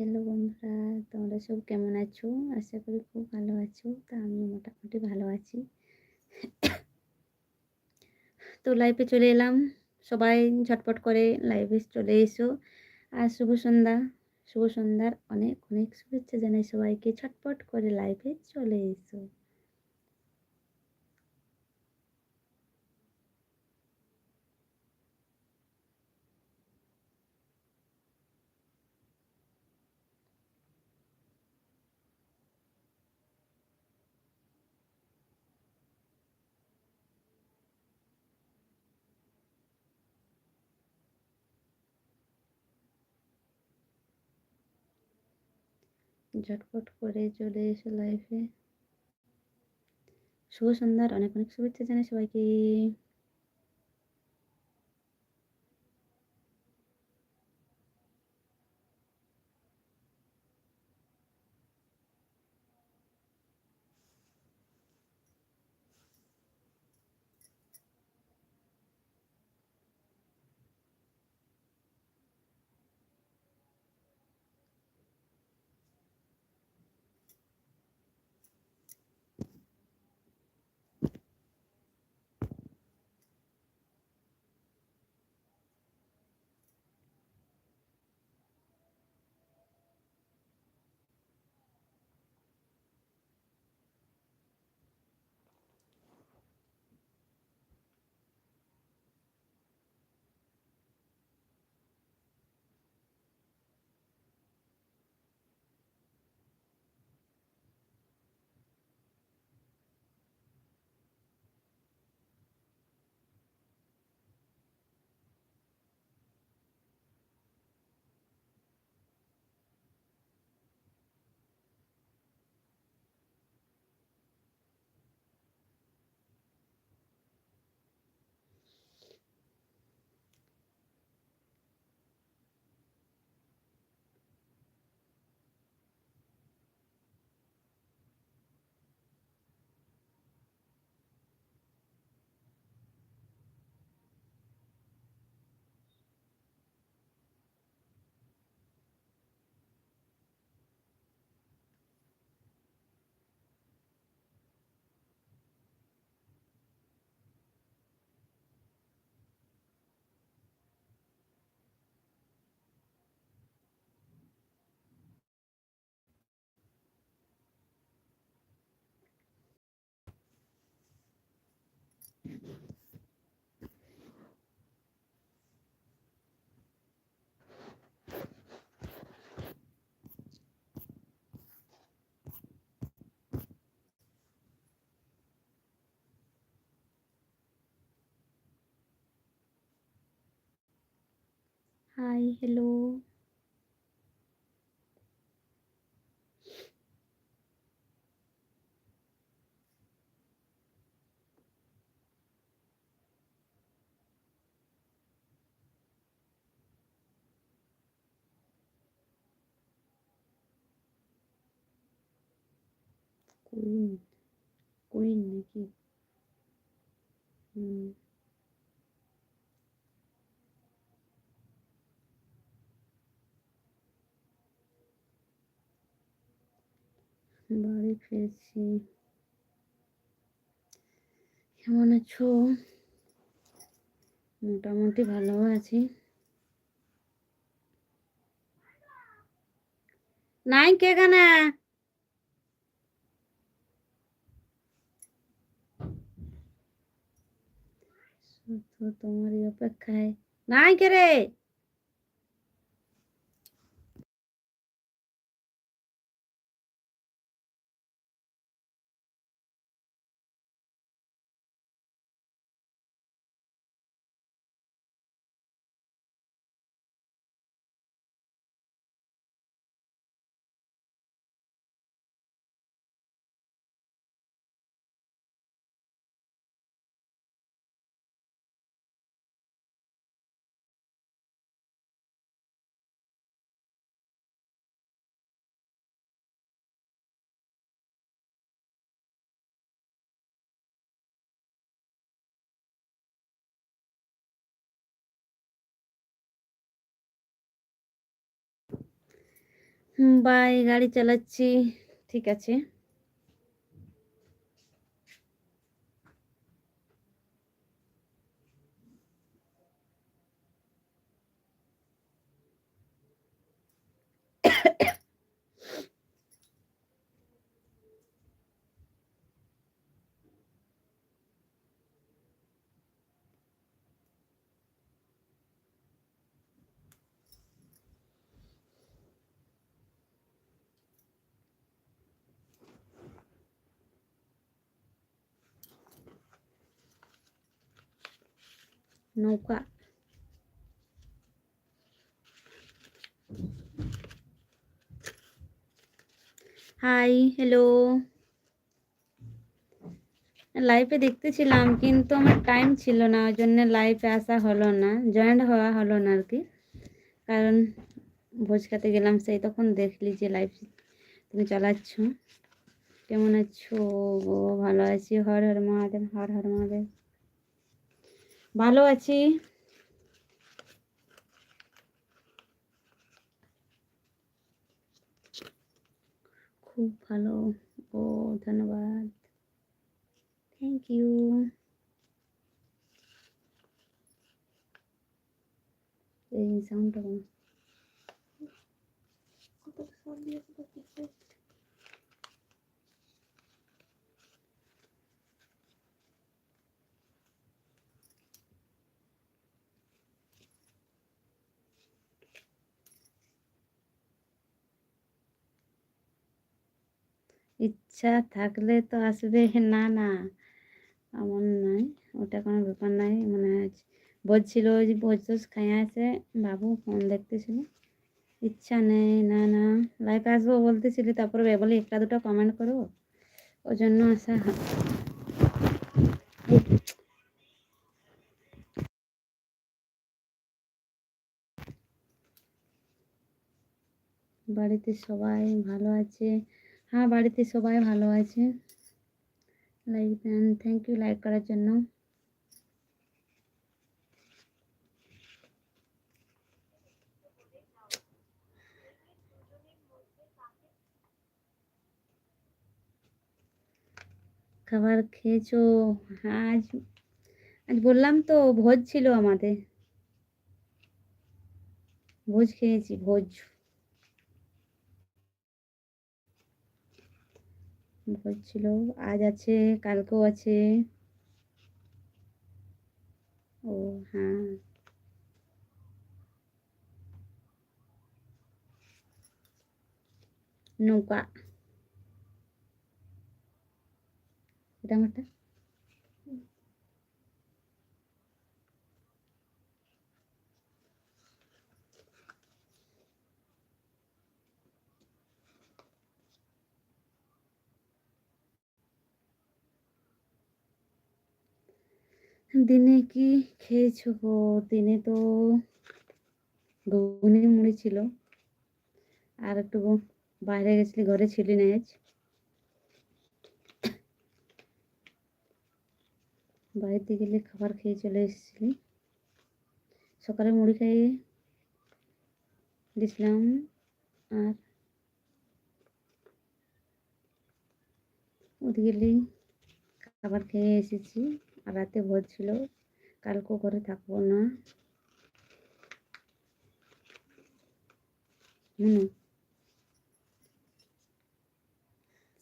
Hello বন্ধুরা, তোমরা সব কেমন আছো? আশা করি খুব ভালো আছো। তা আমি মোটামুটি ভালো আছি। তো লাইভে চলে এলাম। সবাই ঝটপট করে লাইভে চলে এসো। আর শুভ সন্ধ্যা। শুভ সন্ধ্যার অনেক অনেক শুভেচ্ছা জানাই সবাইকে। ছটপট করে লাইভে চলে এসো। ঝটপট করে চলে এসো লাইফে শুভ সন্ধ্যার অনেক অনেক শুভেচ্ছা জানাই সবাইকে। হাই হ্যালো কুইন কুইন নাকি হুম বাড়ি ফিরছি। কেমন আছো? মোটামুটি ভালো আছি। নাই কে গানা শুধু তোমারই অপেক্ষায়। নাই কে বাই গাড়ি চালাচ্ছি। ঠিক আছে। নৌকা। হাই হ্যালো লাইভে দেখতেছিলাম, কিন্তু আমার টাইম ছিল না, ওই জন্য লাইভে আসা হলো না জয়েন্ট হওয়া হলো না আর কি কারণ ভোজ খেতে গেলাম, সেই তখন দেখলি যে লাইভ তুমি চালাচ্ছ। কেমন আছো? ভালো আছি। হর হর মহাদেব, হর হর মহাদেব। ভালো আছি। খুব ভালো। ও ধন্যবাদ। থ্যাংক ইউ এই সাউন্ডটা কেন ইচ্ছা থাকলে তো আসবে। না না, এমন নয়। ওটা কোনো ব্যাপার নাই মানে বলছিল যে টোজ খাইয়ে আছে বাবু, ফোন দেখতেছিল। ইচ্ছা নেই, না না। লাইফে আসব বলতেছিলি, তারপরে বলে, একটা দুটো কমেন্ট করো। ওই জন্য আসা বাড়িতে সবাই ভালো আছে? হ্যাঁ বাড়িতে সবাই ভালো আছে। লাইক দেন থ্যাংক ইউ লাইক করার জন্য। খাবার খেয়েছো? হ্যাঁ আজ আজ বললাম তো, ভোজ ছিল আমাদের। ভোজ খেয়েছি, ভোজ। ভোজ করছিল? আজ আছে কালকেও আছে। ও হ্যাঁ। নৌকা। এটা আমারটা? দিনে কি খেয়েছো গো? দিনে তো ঘুগনি, মুড়ি ছিল। আর একটু বাইরে গেছিলি, ঘরে ছিলি না আজ। বাড়িতে গেলে খাবার খেয়ে চলে এসেছিলি। সকালে মুড়ি খাইয়ে দিয়েছিলাম। আর ওদিকে খাবার খেয়ে এসেছি। রাতে ভোজ ছিল। কালকেও ঘরে থাকব না।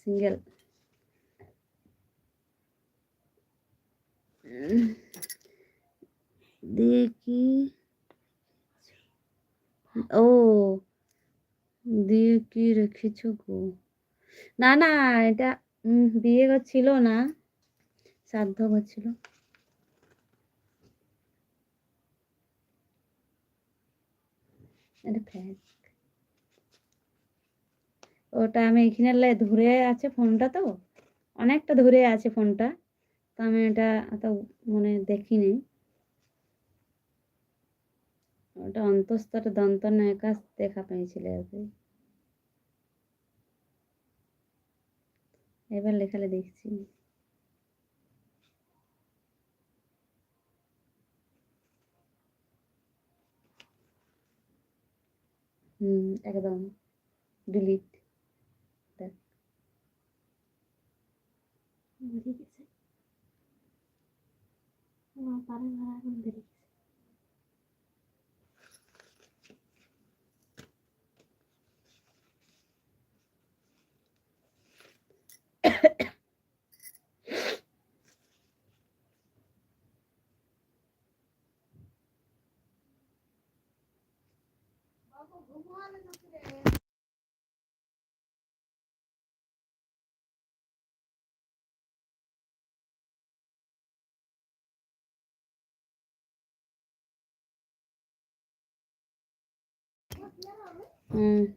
সিঙ্গেল। কি ও দিয়ে কি রেখেছো গো। না না, এটা বিয়ে ছিল না। শ্রাদ্ধ ফ্যাক ওটা আমি এখানে ধরে আছে ফোনটা তো। অনেকটা ধরে আছে ফোনটা তো আমি এটা অত মানে দেখিনি। ওটা অন্তস্তরে দন্ত নায়িকা দেখা পেয়েছিল আর কি। এবার লেখালে দেখছি। হুম একদম। ডিলিট দেখ। ঠিক গেছে পারে ভাড়া এখন বেরিয়ে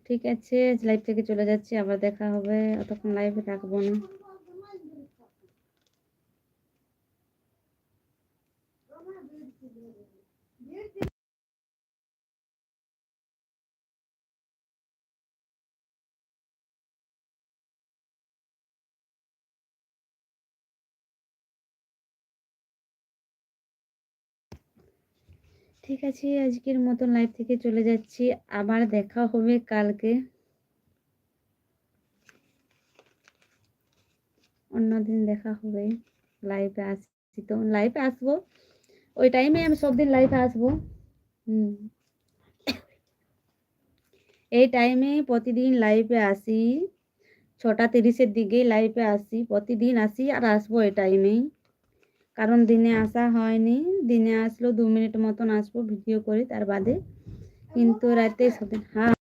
ঠিক আছে। লাইভ থেকে চলে যাচ্ছি আবার দেখা হবে। অতক্ষণ লাইভে থাকব না। ঠিক আছে, আজকের মতন লাইভ থেকে চলে যাচ্ছি। আবার দেখা হবে কালকে। অন্যদিন দেখা হবে। লাইভে আসছি তো। লাইভে আসব। ওই টাইমে আমি সব দিন লাইভে আসব। হুম। এই টাইমে প্রতিদিন লাইভে আসি। ছটা তিরিশের দিকে লাইভে আসি। প্রতিদিন আসি আর আসব এই টাইমেই কারণ দিনে আসা হয়নি দিনে আসলো দু মিনিট মতন আসব ভিডিও করে তার বাদে। কিন্তু রাতে হ্যাঁ।